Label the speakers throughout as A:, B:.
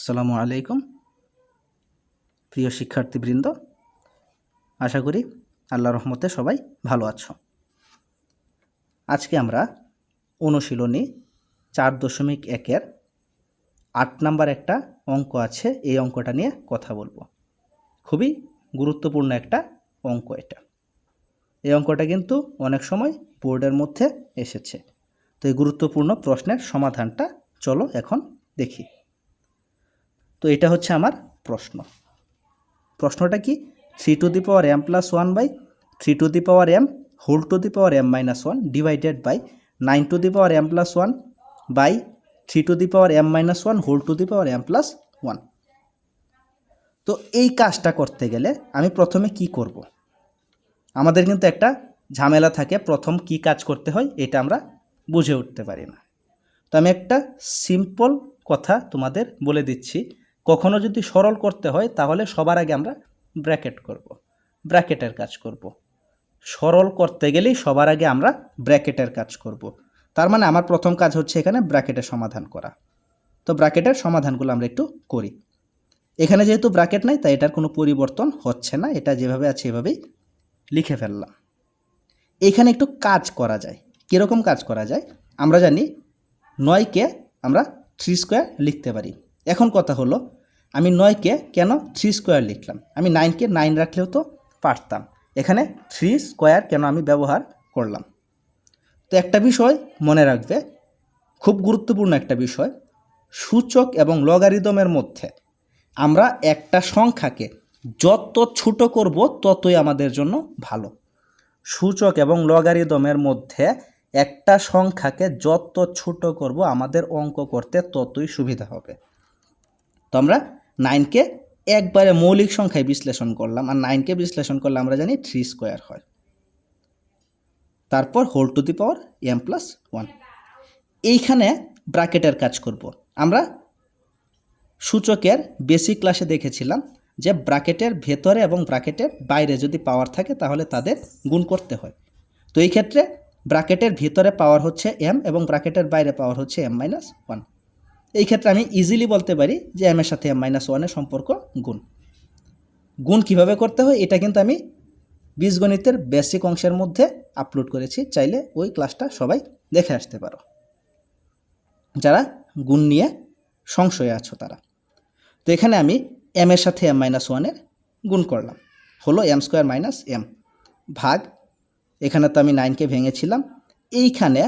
A: আসসালামু আলাইকুম, প্রিয় শিক্ষার্থীবৃন্দ। আশা করি আল্লাহ রহমতে সবাই ভালো আছো। আজকে আমরা অনুশীলনী চার দশমিক একের আট নাম্বার একটা অঙ্ক আছে, এই অঙ্কটা নিয়ে কথা বলব। খুবই গুরুত্বপূর্ণ একটা অঙ্ক এটা। এই অঙ্কটা কিন্তু অনেক সময় বোর্ডের মধ্যে এসেছে। তো এই গুরুত্বপূর্ণ প্রশ্নের সমাধানটা চলো এখন দেখি। তো এটা হচ্ছে আমার প্রশ্ন। প্রশ্নটা কি? Three to the power M plus one by three to the power M whole to the power M minus one divided by nine to the power M plus one by three to the power M minus one whole to the power M plus one তো এই কাজটা করতে গেলে আমি প্রথমে কি করব। আমাদের কিন্তু একটা ঝামেলা থাকে, প্রথম কি কাজ করতে হয় এটা আমরা বুঝে উঠতে পারি না। তো আমি একটা সিম্পল কথা তোমাদের বলে দিচ্ছি কখনো যদি সরল করতে হয়, তাহলে সবার আগে আমরা ব্র্যাকেট করব। ব্র্যাকেটের কাজ করব। সরল করতে গেলেই সবার আগে আমরা ব্র্যাকেটের কাজ করব। তার মানে আমার প্রথম কাজ হচ্ছে এখানে ব্র্যাকেটের সমাধান করা তো ব্র্যাকেটের সমাধানগুলো আমরা একটু করি এখানে যেহেতু ব্র্যাকেট নাই, তাই এটার কোনো পরিবর্তন হচ্ছে না এটা যেভাবে আছে, এভাবেই লিখে ফেললাম এখানে একটু কাজ করা যায় কীরকম কাজ করা যায় আমরা জানি নয়কে আমরা থ্রি স্কোয়ার লিখতে পারি এখন কথা হলো, আমি নয়কে কেন থ্রি স্কোয়ার লিখলাম? আমি নাইনকে নাইন রাখলেও তো পারতাম। এখানে থ্রি স্কোয়ার কেন আমি ব্যবহার করলাম? তো একটা বিষয় মনে রাখবে, খুব গুরুত্বপূর্ণ একটা বিষয়, সূচক এবং লগারিদমের মধ্যে আমরা একটা সংখ্যাকে যত ছোট করব ততই আমাদের জন্য ভালো। সূচক এবং লগারিদমের মধ্যে একটা সংখ্যাকে যত ছোট করব আমাদের অঙ্ক করতে ততই সুবিধা হবে। তো আমরা নাইনকে একবারে মৌলিক সংখ্যায় বিশ্লেষণ করলাম আর নাইনকে বিশ্লেষণ করলে আমরা জানি থ্রি স্কোয়ার হয়। তারপর whole to the power M plus one এইখানে ব্র্যাকেটের কাজ করব। আমরা সূচকের বেসিক ক্লাসে দেখেছিলাম যে ব্র্যাকেটের ভেতরে এবং ব্র্যাকেটের বাইরে যদি পাওয়ার থাকে তাহলে তাদের গুণ করতে হয়। তো এই ক্ষেত্রে ব্র্যাকেটের ভিতরে পাওয়ার হচ্ছে এম এবং ব্র্যাকেটের বাইরে পাওয়ার হচ্ছে এম মাইনাস ওয়ান এই ক্ষেত্রে আমি ইজিলি বলতে পারি যে এম এর সাথে এম মাইনাস ওয়ানের সম্পর্ক গুণ। গুণ কীভাবে করতে হয়? এটা কিন্তু আমি বীজগণিতের বেসিক অংশের মধ্যে আপলোড করেছি। চাইলে ওই ক্লাসটা সবাই দেখে আসতে পারো। যারা গুণ নিয়ে সংশয়ে আছো তারা। তো এখানে আমি এম এর সাথে এম মাইনাস ওয়ানের গুণ করলাম। হলো এম স্কোয়ার মাইনাস এম ভাগ, এখানে তো আমি নাইনকে ভেঙেছিলাম। এইখানে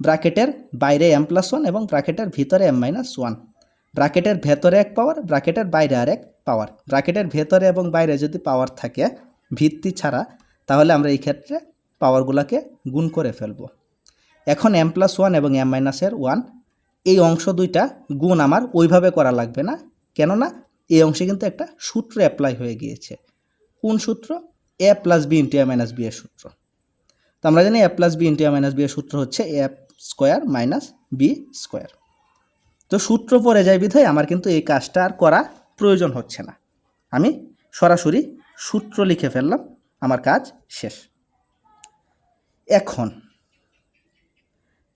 A: ব্র্যাকেটের বাইরে এম প্লাস ওয়ান এবং ব্র্যাকেটের ভিতরে এম মাইনাস ওয়ান ব্র্যাকেটের ভেতরে এক পাওয়ার ব্র্যাকেটের বাইরে আর এক পাওয়ার ব্র্যাকেটের ভেতরে এবং বাইরে যদি পাওয়ার থাকে, ভিত্তি ছাড়া, তাহলে আমরা এই ক্ষেত্রে পাওয়ারগুলোকে গুণ করে ফেলব। এখন এম প্লাস ওয়ান এবং এম মাইনাসের ওয়ান এই অংশ দুইটা গুণ আমার ওইভাবে করা লাগবে না। কেননা, এই অংশে কিন্তু একটা সূত্র অ্যাপ্লাই হয়ে গিয়েছে। কোন সূত্র? A plus B into A minus B এর সূত্র। তো আমরা জানি A plus B into A minus B এর সূত্র হচ্ছে A square minus B square. তো সূত্র পড়ে যায় বিধায় আমার কিন্তু এই কাজটা আর করা প্রয়োজন হচ্ছে না। আমি সরাসরি সূত্র লিখে ফেললাম, আমার কাজ শেষ। এখন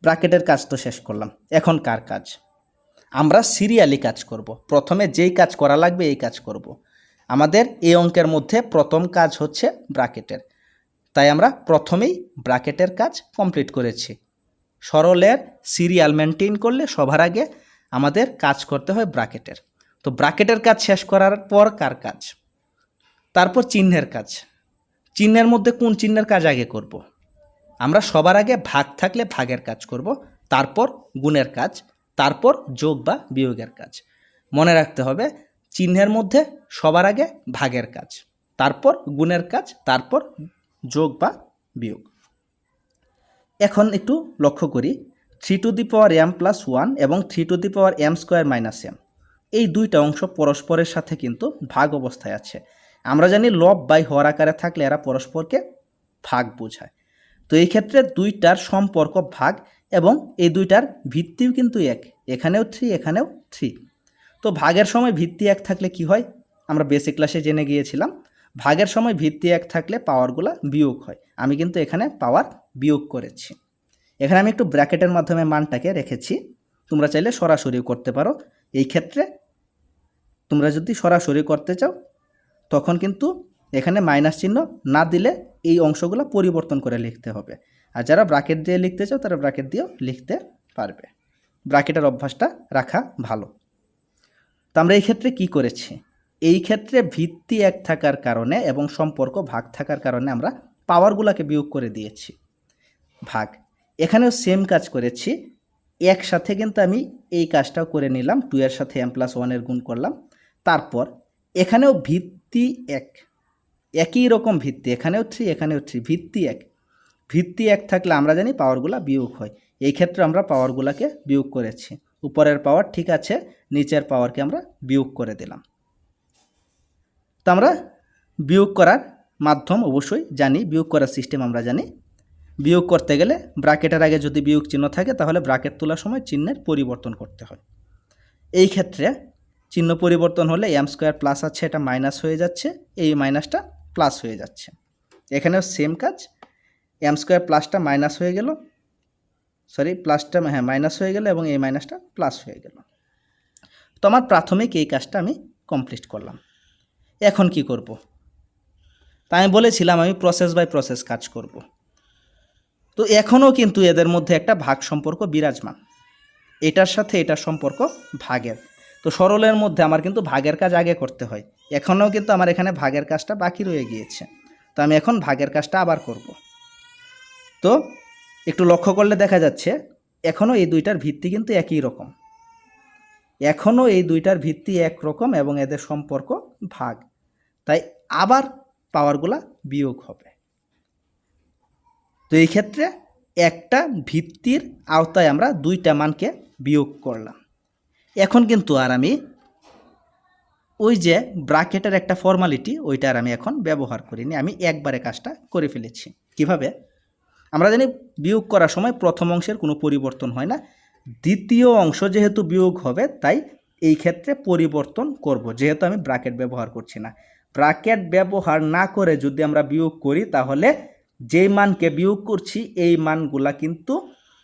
A: ব্র্যাকেটের কাজ তো শেষ করলাম। এখন কার কাজ? আমরা সিরিয়ালি কাজ করব। প্রথমে যেই কাজ করা লাগবে এই কাজ করব। আমাদের এই অঙ্কের মধ্যে প্রথম কাজ হচ্ছে ব্র্যাকেটের। তাই আমরা প্রথমেই ব্র্যাকেটের কাজ কমপ্লিট করেছি। সরলের সিরিয়াল মেনটেন করলে সবার আগে আমাদের কাজ করতে হয় ব্র্যাকেটের তো ব্র্যাকেটের কাজ শেষ করার পর কার কাজ? তারপর চিহ্নের কাজ। চিহ্নের মধ্যে কোন চিহ্নের কাজ আগে করব। আমরা সবার আগে ভাগ থাকলে ভাগের কাজ করব, তারপর গুণের কাজ, তারপর যোগ বা বিয়োগের কাজ। মনে রাখতে হবে, চিহ্নের মধ্যে সবার আগে ভাগের কাজ, তারপর গুণের কাজ, তারপর যোগ বা বিয়োগ। এখন একটু লক্ষ্য করি three to the power M plus one এবং three to the power M square minus M এই দুইটা অংশ পরস্পরের সাথে কিন্তু ভাগ অবস্থায় আছে। আমরা জানি লব বাই হওয়ার আকারে থাকলে এরা পরস্পরকে ভাগ বোঝায়। তো এই ক্ষেত্রে দুইটার সম্পর্ক ভাগ এবং এই দুইটার ভিত্তিও কিন্তু এক। এখানেও থ্রি এখানেও থ্রি তো ভাগের সময় ভিত্তি এক থাকলে কি হয়? আমরা বেসিক ক্লাসে জেনে গিয়েছিলাম। ভাগের সময় ভিত্তি এক থাকলে পাওয়ারগুলা বিয়োগ হয়। আমি কিন্তু এখানে পাওয়ার বিয়োগ করেছি। এখানে আমি একটু ব্র্যাকেটের মাধ্যমে মানটাকে রেখেছি। তোমরা চাইলে সরাসরিও করতে পারো। এই ক্ষেত্রে তোমরা যদি সরাসরি করতে চাও, তখন কিন্তু এখানে মাইনাস চিহ্ন না দিলে এই অংশগুলো পরিবর্তন করে লিখতে হবে। আর যারা ব্রাকেট দিয়ে লিখতে চাও, তারা ব্রাকেট দিয়েও লিখতে পারবে। ব্রাকেটের অভ্যাসটা রাখা ভালো। তো আমরা এই ক্ষেত্রে কি করেছি? এই ক্ষেত্রে ভিত্তি এক থাকার কারণে এবং সম্পর্ক ভাগ থাকার কারণে আমরা পাওয়ারগুলোকে বিয়োগ করে দিয়েছি। ভাগ। এখানেও সেম কাজ করেছি। একসাথে কিন্তু আমি এই কাজটাও করে নিলাম। টু এর সাথে এম প্লাস ওয়ানের গুণ করলাম। তারপর এখানেও ভিত্তি এক। একই রকম ভিত্তি। এখানেও থ্রি এখানেও থ্রি ভিত্তি এক। ভিত্তি এক থাকলে আমরা জানি পাওয়ারগুলা বিয়োগ হয়। এই ক্ষেত্রে আমরা পাওয়ারগুলোকে বিয়োগ করেছি। উপরের পাওয়ার ঠিক আছে, নিচের পাওয়ারকে আমরা বিয়োগ করে দিলাম। তো আমরা বিয়োগ করার মাধ্যম অবশ্যই জানি, বিয়োগ করার সিস্টেম আমরা জানি। বিয়োগ করতে গেলে ব্রাকেটের আগে যদি বিয়োগ চিহ্ন থাকে, তাহলে ব্রাকেট তোলার সময় চিহ্নের পরিবর্তন করতে হয়। এই ক্ষেত্রে চিহ্ন পরিবর্তন হলে এম স্কোয়ার প্লাস আছে, এটা মাইনাস হয়ে যাচ্ছে, এই মাইনাসটা প্লাস হয়ে যাচ্ছে। এখানেও সেম কাজ এম স্কোয়ার প্লাসটা মাইনাস হয়ে গেল সরি প্লাসটা হ্যাঁ মাইনাস হয়ে গেল এবং এই মাইনাসটা প্লাস হয়ে গেল। তো আমার প্রাথমিক এই কাজটা আমি কমপ্লিট করলাম। এখন কি করব? তাই আমি বলেছিলাম, আমি প্রসেস বাই প্রসেস কাজ করব। তো এখনও কিন্তু এদের মধ্যে একটা ভাগ সম্পর্ক বিরাজমান। এটার সাথে এটার সম্পর্ক ভাগের। তো সরলের মধ্যে আমার কিন্তু ভাগের কাজ আগে করতে হয়। এখনও কিন্তু আমার এখানে ভাগের কাজটা বাকি রয়ে গিয়েছে। তো আমি এখন ভাগের কাজটা আবার করব। তো একটু লক্ষ্য করলে দেখা যাচ্ছে, এখনও এই দুইটার ভিত্তি কিন্তু একই রকম। এখনও এই দুইটার ভিত্তি একরকম এবং এদের সম্পর্ক ভাগ। তাই আবার পাওয়ারগুলা বিয়োগ হবে। তো এই ক্ষেত্রে একটা ভিত্তির আওতায় আমরা দুইটা মানকে বিয়োগ করলাম। এখন কিন্তু আর আমি ওই যে ব্রাকেটের একটা ফর্মালিটি ওইটা আর আমি এখন ব্যবহার করিনি, আমি একবারে কাজটা করে ফেলেছি। কীভাবে? আমরা জানি বিয়োগ করার সময় প্রথম অংশের কোনো পরিবর্তন হয় না, দ্বিতীয় অংশ যেহেতু বিয়োগ হবে তাই এই ক্ষেত্রে পরিবর্তন করব, যেহেতু আমি ব্রাকেট ব্যবহার করছি না। ব্রাকেট ব্যবহার না করে যদি আমরা বিয়োগ করি, তাহলে যেই মানকে বিয়োগ করছি, এই মানগুলা কিন্তু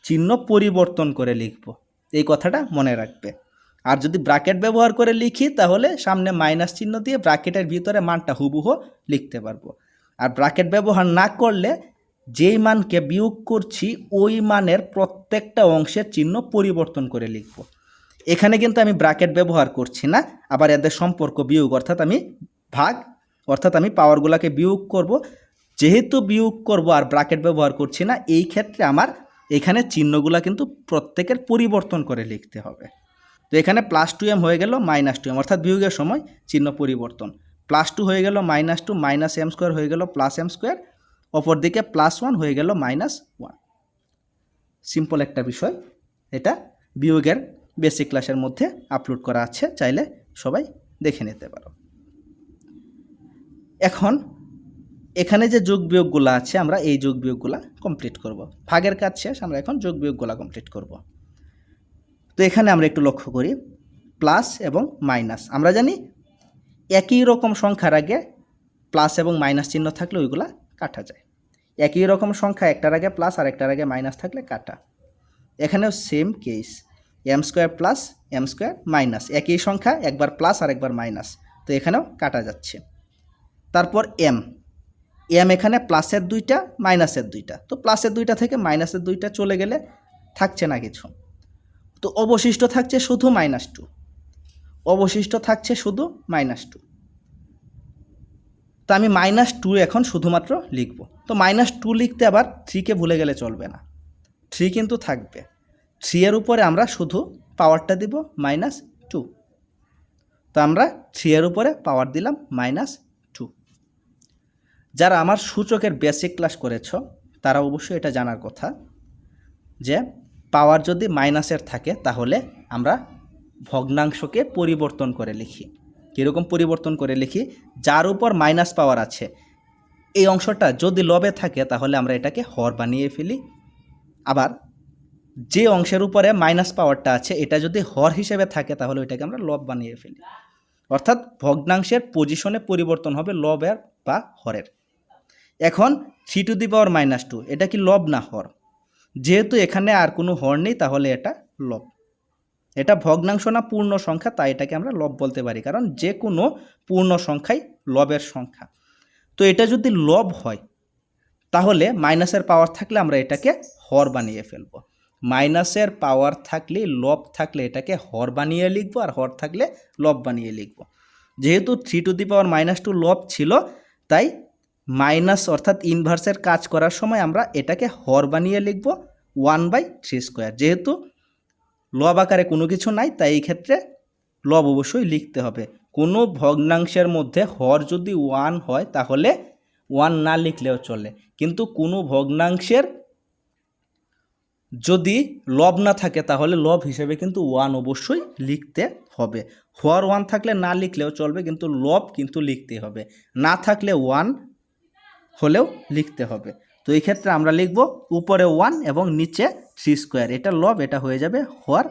A: চিহ্ন পরিবর্তন করে লিখব। এই কথাটা মনে রাখবে। আর যদি ব্রাকেট ব্যবহার করে লিখি, তাহলে সামনে মাইনাস চিহ্ন দিয়ে ব্রাকেটের ভিতরে মানটা হুবহু লিখতে পারব। আর ব্রাকেট ব্যবহার না করলে যেই মানকে বিয়োগ করছি, ওই মানের প্রত্যেকটা অংশের চিহ্ন পরিবর্তন করে লিখব। এখানে কিন্তু আমি ব্রাকেট ব্যবহার করছি না, আবার এদের সম্পর্ক বিয়োগ অর্থাৎ আমি ভাগ, অর্থাৎ আমি পাওয়ারগুলোকে বিয়োগ করব। যেহেতু বিয়োগ করব আর ব্রাকেট ব্যবহার করছি না, এই ক্ষেত্রে আমার এখানে চিহ্নগুলো কিন্তু প্রত্যেকের পরিবর্তন করে লিখতে হবে। তো এখানে প্লাস টু এম হয়ে গেল মাইনাস টু এম অর্থাৎ বিয়োগের সময় চিহ্ন পরিবর্তন। প্লাস টু হয়ে গেল minus two minus M square হয়ে গেল প্লাস এম স্কোয়ার অপরদিকে প্লাস ওয়ান হয়ে গেল মাইনাস ওয়ান সিম্পল একটা বিষয়, এটা বিয়োগের বেসিক ক্লাসের মধ্যে আপলোড করা আছে, চাইলে সবাই দেখে নিতে পারো। এখন এখানে যে যোগ বিয়োগগুলো আছে, আমরা এই যোগ বিয়োগগুলো কমপ্লিট করব। ভাগের কাজ শেষ, আমরা এখন যোগ বিয়োগগুলো কমপ্লিট করব। তো এখানে আমরা একটু লক্ষ্য করি প্লাস এবং মাইনাস আমরা জানি একই রকম সংখ্যার আগে প্লাস এবং মাইনাস চিহ্ন থাকলে ওইগুলা কাটা যায়। একই রকম সংখ্যা একটার আগে প্লাস আর একটার আগে মাইনাস থাকলে কাটা। এখানেও same case M square plus M square minus একই সংখ্যা, একবার প্লাস আর একবার মাইনাস তো এখানেও কাটা যাচ্ছে। তারপর এম এম এখানে প্লাসের দুইটা, মাইনাসের দুইটা। তো প্লাসের দুইটা থেকে মাইনাসের দুইটা চলে গেলে থাকছে না কিছু। তো অবশিষ্ট থাকছে শুধু মাইনাস টু অবশিষ্ট থাকছে শুধু মাইনাস টু তো আমি মাইনাস টু এখন শুধুমাত্র লিখব। তো মাইনাস টু লিখতে আবার থ্রিকে ভুলে গেলে চলবে না। থ্রি কিন্তু থাকবে। থ্রি এর উপরে আমরা শুধু পাওয়ারটা দিব মাইনাস টু তো আমরা থ্রি এর উপরে পাওয়ার দিলাম মাইনাস যারা আমার সূচকের বেসিক ক্লাস করেছ, তারা অবশ্যই এটা জানার কথা যে পাওয়ার যদি মাইনাসের থাকে, তাহলে আমরা ভগ্নাংশকে পরিবর্তন করে লিখি। কীরকম পরিবর্তন করে লিখি? যার উপর মাইনাস পাওয়ার আছে, এই অংশটা যদি লবে থাকে, তাহলে আমরা এটাকে হর বানিয়ে ফেলি। আবার যে অংশের উপরে মাইনাস পাওয়ারটা আছে, এটা যদি হর হিসেবে থাকে, তাহলে ওইটাকে আমরা লব বানিয়ে ফেলি। অর্থাৎ ভগ্নাংশের পজিশনে পরিবর্তন হবে লবের বা হরের। এখন three to the power minus two এটা কি লব না হর? যেহেতু এখানে আর কোনো হর নেই, তাহলে এটা লব এটা ভগ্নাংশ না পূর্ণ সংখ্যা, তাই এটাকে আমরা লব বলতে পারি, কারণ যে কোনো পূর্ণ সংখ্যাই লবের সংখ্যা। তো এটা যদি লব হয়, তাহলে মাইনাসের পাওয়ার থাকলে আমরা এটাকে হর বানিয়ে ফেলব। মাইনাসের পাওয়ার থাকলে লব থাকলে এটাকে হর বানিয়ে লিখব, আর হর থাকলে লব বানিয়ে লিখব। যেহেতু three to the power minus two লব ছিল, তাই মাইনাস অর্থাৎ ইনভার্সের কাজ করার সময় আমরা এটাকে হর বানিয়ে লিখব ওয়ান বাই থ্রি স্কোয়ার যেহেতু লব আকারে কোনো কিছু নাই, তাই এই ক্ষেত্রে লব অবশ্যই লিখতে হবে। কোনো ভগ্নাংশের মধ্যে হর যদি ওয়ান হয়, তাহলে ওয়ান না লিখলেও চলে। কিন্তু কোনো ভগ্নাংশের যদি লব না থাকে, তাহলে লব হিসেবে কিন্তু ওয়ান অবশ্যই লিখতে হবে। হর ওয়ান থাকলে না লিখলেও চলবে, কিন্তু লব কিন্তু লিখতে হবে। না থাকলে ওয়ান হলেও লিখতে হবে। তো এই ক্ষেত্রে আমরা লিখব উপরে ওয়ান এবং নিচে থ্রি স্কোয়ার এটা লব এটা হয়ে যাবে হর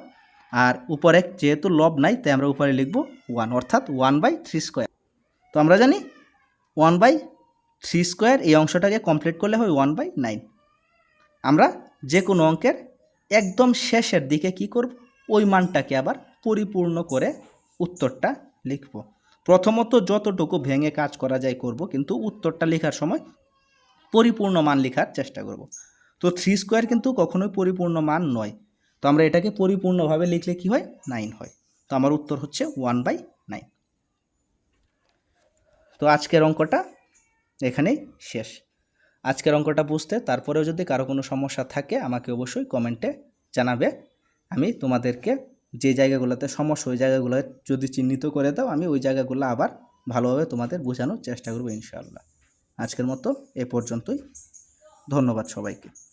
A: আর উপরে যেহেতু লব নাই, তাই আমরা উপরে লিখব ওয়ান অর্থাৎ ওয়ান বাই থ্রি স্কোয়ার তো আমরা জানি ওয়ান বাই থ্রি স্কোয়ার এই অংশটাকে কমপ্লিট করলে হয় ওয়ান বাই নাইন আমরা যে কোনো অঙ্কের একদম শেষের দিকে কি করব? ওই মানটাকে আবার পরিপূর্ণ করে উত্তরটা লিখব। প্রথমত যতটুকু ভেঙে কাজ করা যায় করব, কিন্তু উত্তরটা লেখার সময় পরিপূর্ণ মান লেখার চেষ্টা করব। তো থ্রি স্কোয়ার কিন্তু কখনোই পরিপূর্ণ মান নয়। তো আমরা এটাকে পরিপূর্ণভাবে লিখলে কি হয়? নাইন হয়। তো আমার উত্তর হচ্ছে ওয়ান বাই নাইন তো আজকের অঙ্কটা এখানেই শেষ। আজকের অঙ্কটা বুঝতে, তারপরেও যদি কারও কোনো সমস্যা থাকে, আমাকে অবশ্যই কমেন্টে জানাবে। আমি তোমাদেরকে যে জায়গাগুলোতে সমস্যা, ওই জায়গাগুলো যদি চিহ্নিত করে দাও, আমি ওই জায়গাগুলো আবার ভালোভাবে তোমাদের বোঝানোর চেষ্টা করব, ইনশাআল্লাহ। আজকের মতো এ পর্যন্তই। ধন্যবাদ সবাইকে।